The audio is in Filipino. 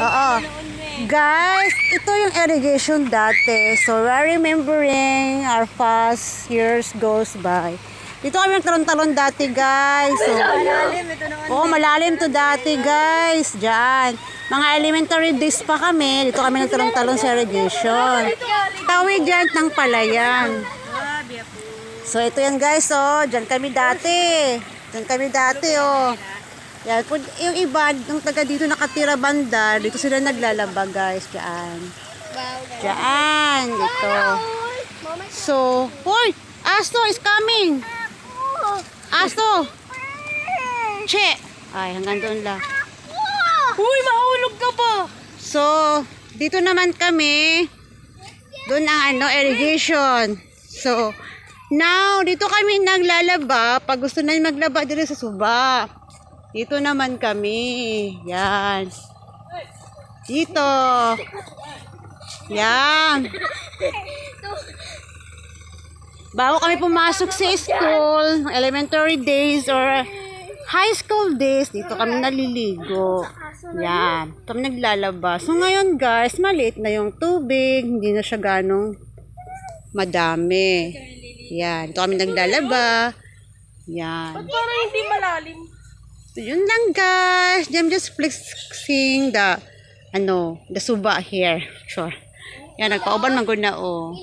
Oo. Guys, ito yung irrigation dati. So, we're remembering our past years goes by. Dito kami nagtalon-talon dati, guys. So, Malalim, ito naman. Oo, malalim to dati, guys. Diyan. Mga elementary days pa kami. Dito kami nagtalon-talon sa irrigation. Tawid dyan ng palayan. So, ito yan, guys, oh. Diyan kami dati. Diyan kami dati, oh. Yan. Yung iba, nung taga dito nakatira banda, dito sila naglalaba, guys. Diyan. Diyan. Dito. So, hoy! Asto is coming! Asto! Che! Ay, hanggang doon lang. Uy, mahulog ka pa. So, dito naman kami. Doon ang ano, irrigation. So, now, dito kami naglalaba. Pag gusto na maglaba dito sa suba. Dito naman kami. Yan. Dito. Yan. Bago kami pumasok sa school, elementary days or high school days, dito kami naliligo. Yan. Kami naglalaba. So ngayon guys, maliit na yung tubig. Hindi na siya ganong madami. Yan. Dito kami naglalaba. Yan. Parang hindi malalim. So, yun lang guys. I'm just flexing the ano, the suba here. Sure. Yan, nagpauban man na oh.